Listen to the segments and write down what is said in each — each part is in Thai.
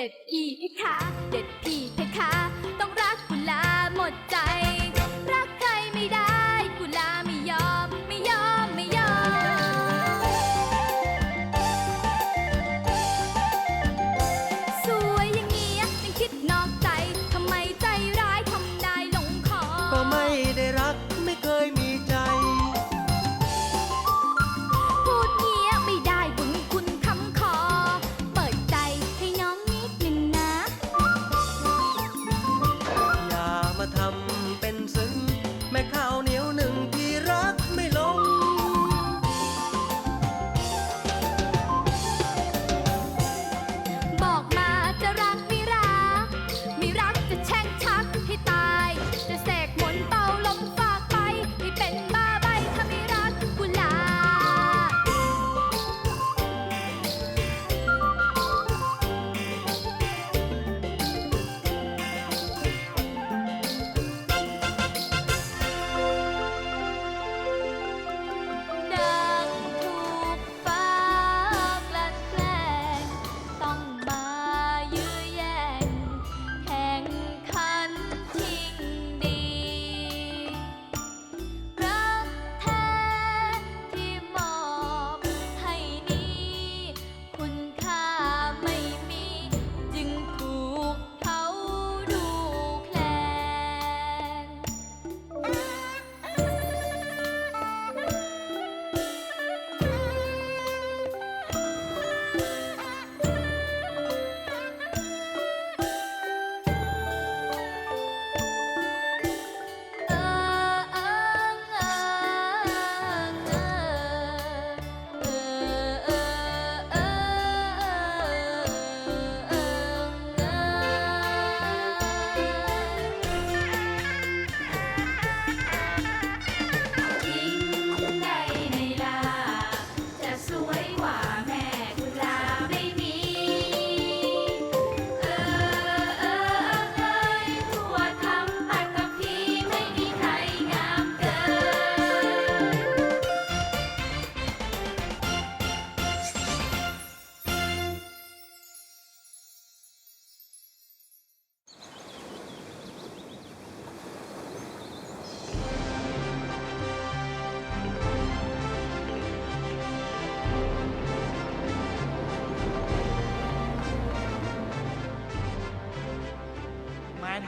เด็ดพี่เกค่ะ เด็ดพี่เกค่ะ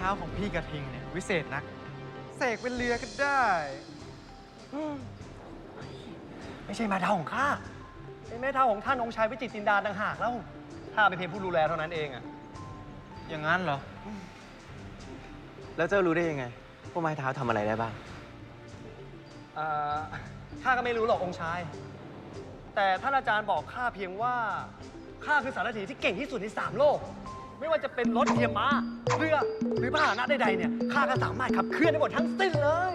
ท้าของพี่กระทิงเนี่ย วิเศษนัก เสกเป็นเรือก็ได้ไม่ใช่ไม้เท้าของข้าเป็นไม้เท้าของท่านองค์ชายวิจิตรจินดาต่างหากแล้วข้าเป็นเพียงผู้ดูแลเท่านั้นเองอะอย่างนั้นเหรอ แล้วเจ้ารู้ได้ยังไงว่าไม้เท้าทำอะไรได้บ้าง เอ่อข้าก็ไม่รู้หรอกองค์ชาย แต่ท่านอาจารย์บอกข้าเพียงว่าข้าคือสารถีที่เก่งที่สุดในสามโลก ไม่ว่าจะเป็นรถเทียมม้าเรือหรือพาหนะใดๆเนี่ยข้าก็สามารถขับเคลื่อนได้หมดทั้งสิ้นเลย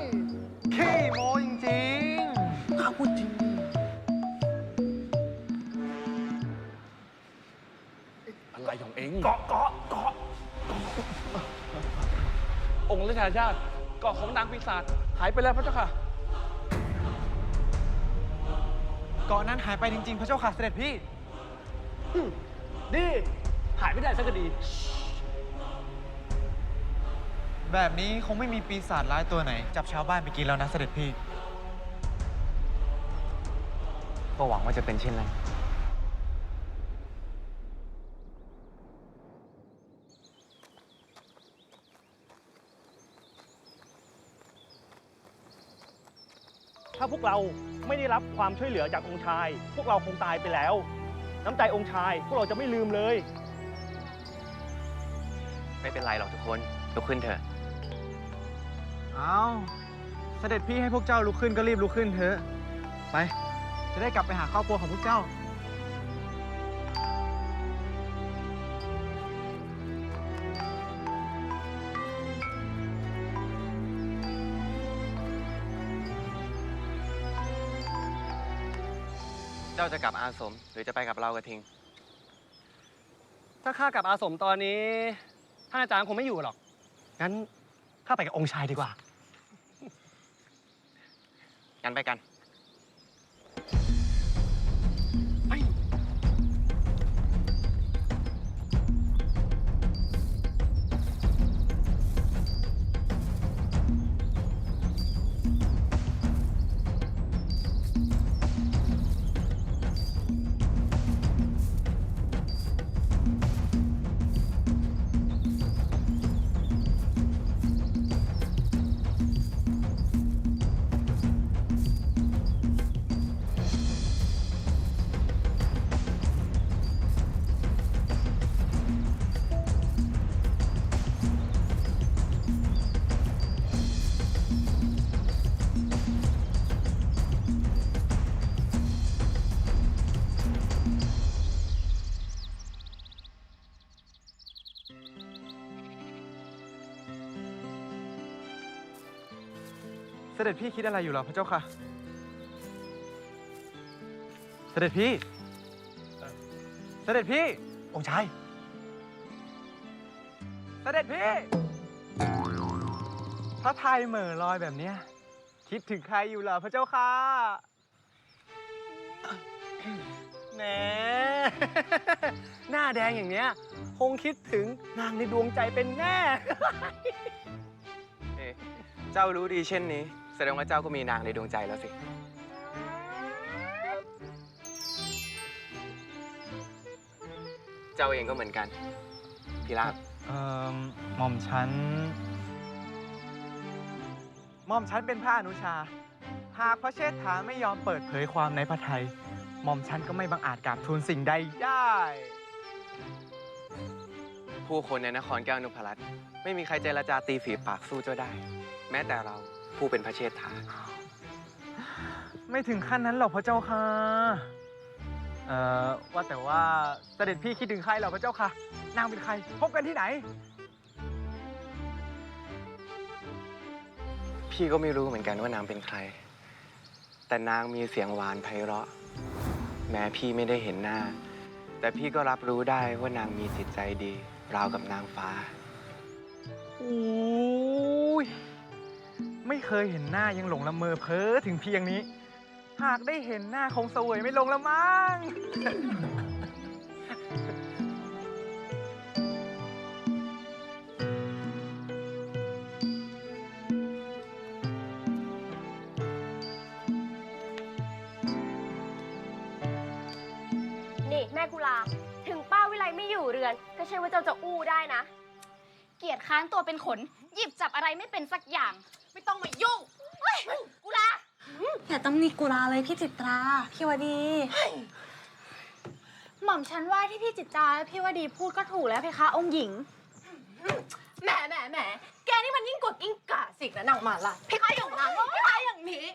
ขี้โมจริงข้าพูดจริงอะไรของเองเกาะเกาะเกาะองค์ราชาญาติเกาะของนางปีศาจหายไปแล้วพระเจ้าค่ะๆเกาะนั้นหายไปจริง ๆ พระเจ้าค่ะเสด็จพี่ ดี หายไม่ได้สักก็ดี แบบนี้คงไม่มีปีศาจร้ายตัวไหน จับชาวบ้านไปกินแล้วนะเสด็จพี่ ก็หวังว่าจะเป็นเช่นนั้น ถ้าพวกเราไม่ได้รับความช่วยเหลือจากองค์ชาย พวกเราคงตายไปแล้ว น้ำใจองค์ชาย พวกเราจะไม่ลืมเลย ไม่เป็นไรหรอกทุกคนลุกขึ้นเถอะ เอาเสด็จพี่ให้พวกเจ้าลุกขึ้นก็รีบลุกขึ้นเถอะ ไป จะได้กลับไปหาครอบครัวของพวกเจ้า เจ้าจะกลับอาสม หรือจะไปกับเรากระทิง ถ้าข้ากลับอาสมตอนนี้ ท่านอาจารย์คงไม่อยู่หรอก งั้นข้าไปกับองค์ชายดีกว่า งั้นไปกัน ด็จพี่คิดอะไรอยู่เหรอพระเจ้าค่ะ เสด็จพี่ เสด็จพี่ องค์ชาย เสด็จพี่ พระไทยเหม่อลอยแบบเนี้ยคิดถึงใครอยู่เหรอพระเจ้าค่ะแหมหน้าแดงอย่างเนี้ย คงคิดถึงนางในดวงใจเป็นแน่ เจ้ารู้ดีเช่นนี้ แสดงว่าเจ้าก็มีนางในดวงใจแล้วสิ เจ้าเองก็เหมือนกันพิราบเอ่อหม่อมฉันหม่อมฉันเป็นพระอนุชา หากพระเชษฐาไม่ยอมเปิดเผยความในพระไทยหม่อมฉันก็ไม่บังอาจกราบทูลสิ่งใดได้ ผู้คนในนครแก้วนุพรัตน์ไม่มีใครเจรจาตีฝีปากสู้เจ้าได้ แม้แต่เรา ผู้เป็นพระเชษฐา ไม่ถึงขั้นนั้นหรอกพระเจ้าค่ะ เอ่อ ว่าแต่ว่าเสด็จพี่คิดถึงใครเหรอพระเจ้าค่ะ นางเป็นใคร พบกันที่ไหน พี่ก็ไม่รู้เหมือนกันว่านางเป็นใคร แต่นางมีเสียงหวานไพเราะ แม้พี่ไม่ได้เห็นหน้า แต่พี่ก็รับรู้ได้ว่านางมีจิตใจดี ราวกับนางฟ้าโอ้ย ไม่เคยเห็นหน้ายังหลงละเมอเพ้อถึงเพียงนี้ หากได้เห็นหน้าคงเสวยไม่ลงละมั้ง นี่แม่กุลา ถึงป้าวิไลไม่อยู่เรือน ก็ใช่ว่าเจ้าจะอู้ได้นะ เกียรติค้านตัวเป็นขน หยิบจับอะไรไม่เป็นสักอย่างไม่ ต้องมายุ่งเฮ้ยกุลาอย่าตำหนิกุลาเลยพี่จิตรา พี่วดี หม่อมฉันว่าที่พี่จิตราและพี่วดีพูดก็ถูกแล้วเพคะ องค์หญิง แหมแหมแหมแกนี่มันยิ่งกว่ากิ้งก่าสิกนะนางมาลาพี่ข้าอย่างนั้นพี่ข้าอย่างนี้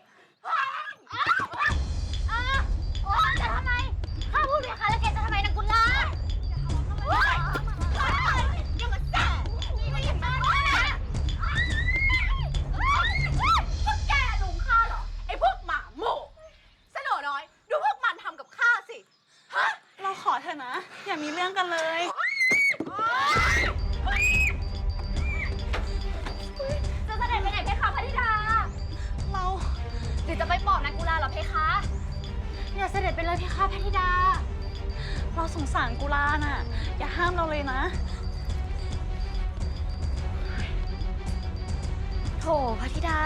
โถพระธิดา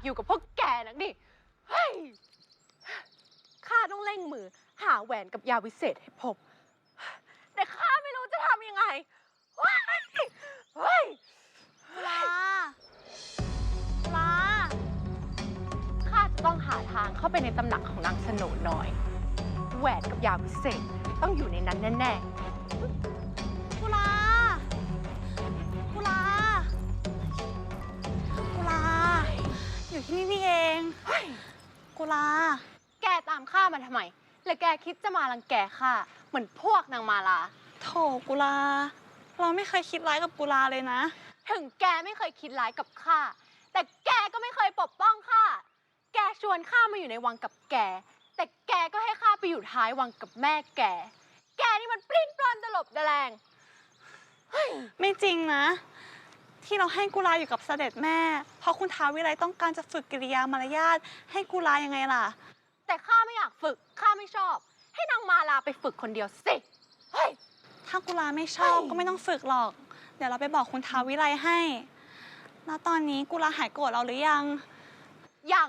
าอีกจะอยากอยู่กับพวกแกนักดิเฮ้ยข้าต้องเร่งมือ หาแหวนกับยาวิเศษให้พบ แต่ข้าไม่รู้จะทำยังไงเฮ้ยเฮ้ยกุลากุลาข้าจะต้องหาทางเข้าไปในตำหนักของนางสโนน้อย แหวนกับยาวิเศษต้องอยู่ในนั้นแน่กุ อยู่ที่นี่นี่เองกุลาๆแกตามข้ามาทำไม และแกคิดจะมารังแกข้าเหมือนพวกนางมาลา โถกุลา เราไม่เคยคิดร้ายกับกุลาเลยนะ ถึงแกไม่เคยคิดร้ายกับข้า แต่แกก็ไม่เคยปกป้องข้า แกชวนข้ามาอยู่ในวังกับแก แต่แกก็ให้ข้าไปอยู่ท้ายวังกับแม่แก แกนี่มันปลิ้นปลอนตลบตะแลง ไม่จริงนะ ที่เราให้กุลาอยู่กับเสด็จแม่ เพราะคุณท้าววิไลต้องการจะฝึกกิริยามารยาทให้กุลายังไงล่ะ แต่ข้าไม่อยากฝึก ข้าไม่ชอบ ให้นางมาลาไปฝึกคนเดียวสิ เฮ้ย ถ้ากุลาไม่ชอบก็ไม่ต้องฝึกหรอก เดี๋ยวเราไปบอกคุณท้าววิไลให้ แล้วตอนนี้กุลาหายโกรธเราหรือยัง ยัง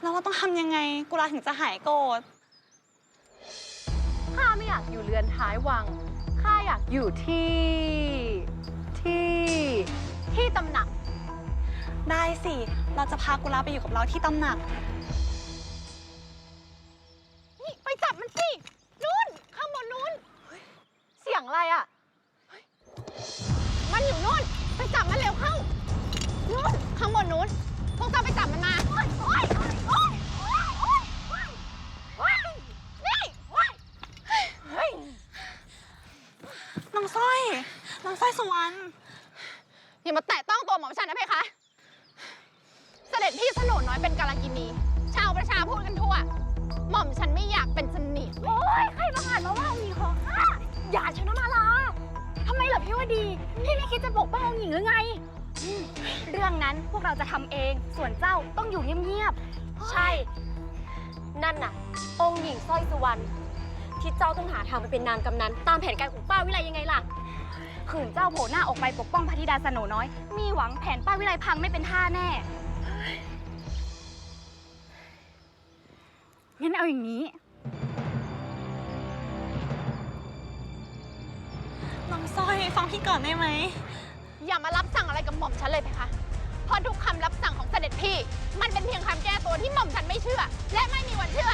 แล้วเราต้องทำยังไง กุลาถึงจะหายโกรธ ข้าไม่อยากอยากอยู่เรือนท้ายวัง ข้าอยากอยู่ที่ที่ที่ตำหนัก ได้สิ เราจะพากุลาไปอยู่กับเราที่ตำหนัก สร้อยสุวรรณอย่ามาแตะต้องตัวหม่อมฉันนะเพคะ เสด็จพี่สนุนน้อยเป็นกาลกินี ชาวประชาพูดกันทั่ว หม่อมฉันไม่อยากเป็นสนียดโอ้ยใครมาอ่านมาว่าองค์หญิงของข้าอย่าชนะมาลาทำไมเหรอพี่ว่าดี พี่ไม่คิดจะปกป้ององค์หญิงหรือไง เรื่องนั้นพวกเราจะทำเอง ส่วนเจ้าต้องอยู่เงียบๆ ใช่ นั่นน่ะ องค์หญิงสร้อยสุวรรณที่เจ้าต้องหาทางไปเป็นนางกำนัน ตามแผนการของป้าวิไลยังไงล่ะ ขืนเจ้าโผล่หน้าออกไปปกป้องพระธิดาสโนน้อย มีหวังแผนป้าวิไลพังไม่เป็นท่าแน่ งั้นเอาอย่างนี้ น้องสร้อยฟังพี่ก่อนได้ไหม อย่ามารับสั่งอะไรกับหม่อมฉันเลยเพคะเพราะทุกคำรับสั่งของเสด็จพี่ มันเป็นเพียงคำแก้ตัวที่หม่อมฉันไม่เชื่อ และไม่มีวันเชื่อ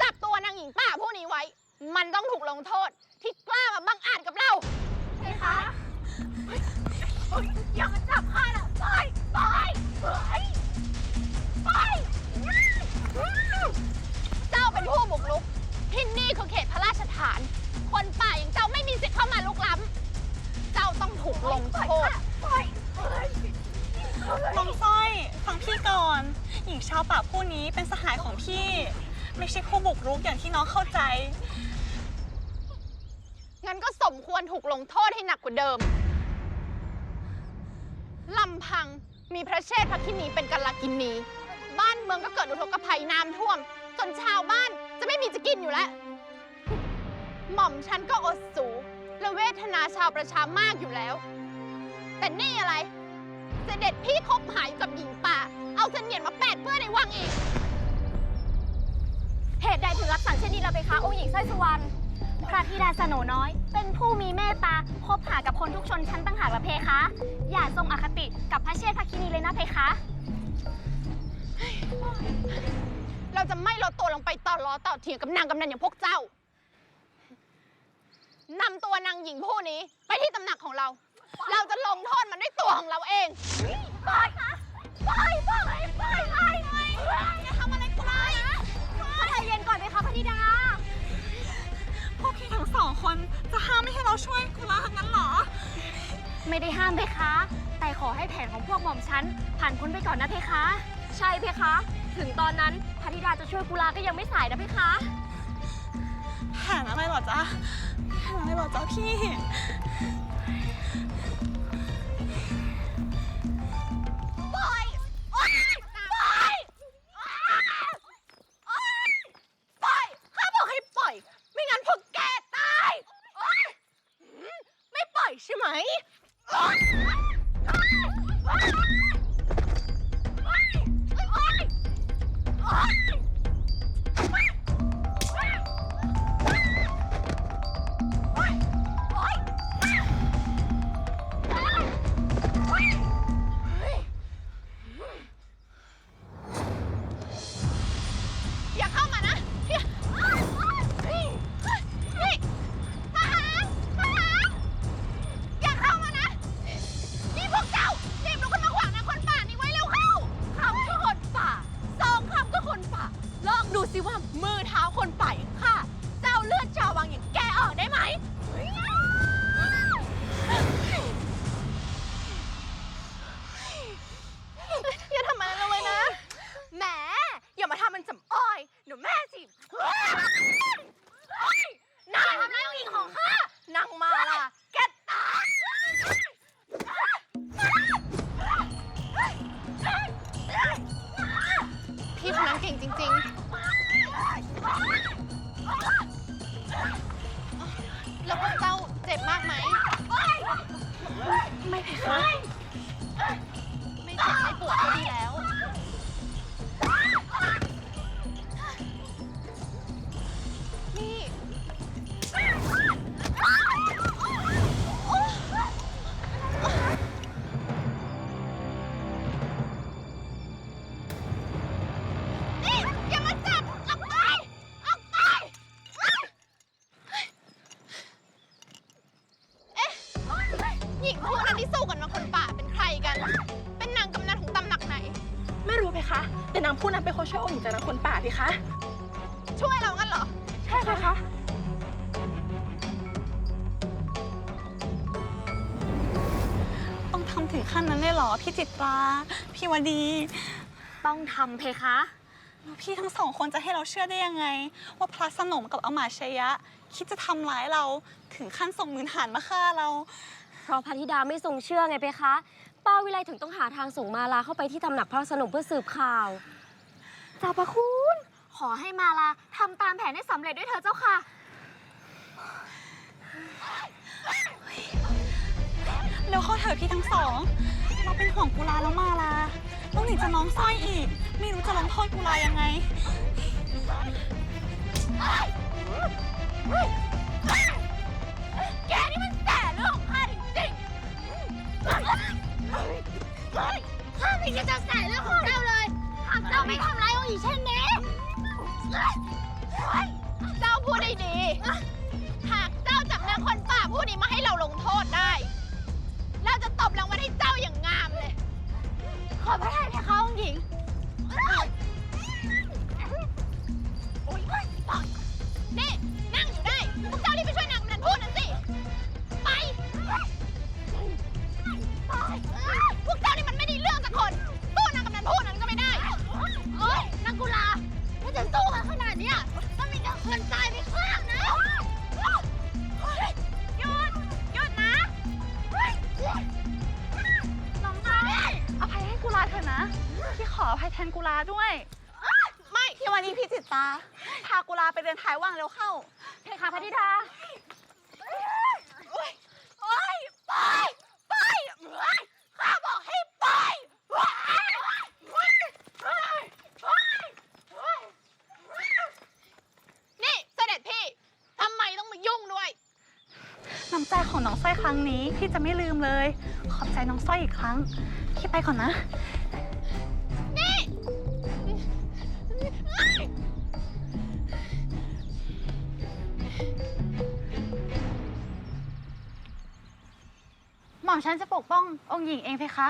จับตัวนางหญิงป่าผู้นี้ไว้ มันต้องถูกลงโทษ ที่กล้ามาบังอาจกับเราเพคะอย่ามาจับข้านะปล่อยปล่อยปล่อยปล่อยเจ้าเป็นผู้บุกรุก ที่นี่คือเขตพระราชฐาน คนป่าอย่างเจ้าไม่มีสิทธิ์เข้ามาลุกล้ำ เจ้าต้องถูกลงโทษน้องสร้อยฟังพี่ก่อน หญิงชาวป่าผู้นี้เป็นสหายของพี่ ไม่ใช่ผู้บุกรุกอย่างที่น้องเข้าใจงั้นก็ส มควรถูกลงโทษให้หนักกว่าเดิมลำพังมีพระเชษฐพระคินีเป็นกัลกินีบ้านเมืองก็เกิดอุทกภัยน้ำท่วม จนชาวบ้านจะไม่มีจะกินอยู่แล้ว หม่อมฉันก็อดสูและเวทนาชาวประชามากอยู่แล้ว แต่นี่อะไร เสด็จพี่คบหายกับหญิงป่า เอาเสนียดมาแปดเพื่อในวังอีก เหตุใดถึงรับสั่งเช่นนี้ล่ะเพคะองค์หญิงสร้อยสุวรรณ ระธิดาสโนน้อย เป็นผู้มีเมตตาคบหากับคนทุกชนชั้นต่างหากละเพคะ อย่าทรงอคติกับพระเชษฐ์พระคินีเลยนะเพคะ เราจะไม่ลดตัวลงไปต่อล้อต่อเถียงกับนางกำนันอย่างพวกเจ้านำตัวนางหญิงผู้นี้ไปที่ตำหนักของเรา เราจะลงโทษมันด้วยตัวของเราเอง ปล่อยปล่อยปล่อยปล่อย ให้เราช่วยกุลาทั้งนั้นเหรอ ไม่ได้ห้ามเพคะ แต่ขอให้แผนของพวกหม่อมฉันผ่านพ้นไปก่อนนะเพคะ ใช่เพคะ ถึงตอนนั้นพระธิดาจะช่วยกุลาก็ยังไม่สายนะเพคะ แผนอะไรเหรอจ๊ะ แผนอะไรเหรอจ๊ะพี่ ทำถึงขั้นนั้นเลยเหรอ พี่จิตรา พี่วดี ต้องทำเพคะ แล้วพี่ทั้งสองคนจะให้เราเชื่อได้ยังไง ว่าพระสนมกับอมาตย์ชยะ คิดจะทำร้ายเราถึงขั้นส่งมือหานมาฆ่าเรา เพราะพระธิดาไม่ทรงเชื่อไงเพคะ ป้าวิไลถึงต้องหาทางส่งมาลาเข้าไปที่ตำหนักพระสนมเพื่อสืบข่าวจ่าประคุณ ขอให้มาลาทำตามแผนให้สำเร็จด้วยเถอะเจ้าค่ะ เร็วเข้าเถอะพี่ทั้งสอง เราเป็นห่วงกุลาแล้วมาลาต้องหนีจะน้องสร้อยอีก ไม่รู้จะลงโทษกุลายังไงแกนี่มันแต่เรื่องของข้าจริงๆข้าไม่คิดจะใส่เรื่องของเจ้าเลยหากเจ้าไม่ทำร้ายองค์หญิงเช่นนี้ เจ้าพูดได้ดี หากเจ้าจับนางคนป่าผู้นี้มาให้เราลงโทษได้ เราจะตบรางวัลให้เจ้าอย่างงามเลย ขอพระทัยเพคะองค์หญิง ของน้องสร้อยครั้งนี้พี่จะไม่ลืมเลย ขอบใจน้องสร้อยอีกครั้งพี่ไปก่อนนะนี่ยหม่อมฉันจะปกป้ององค์หญิงเองเพคะ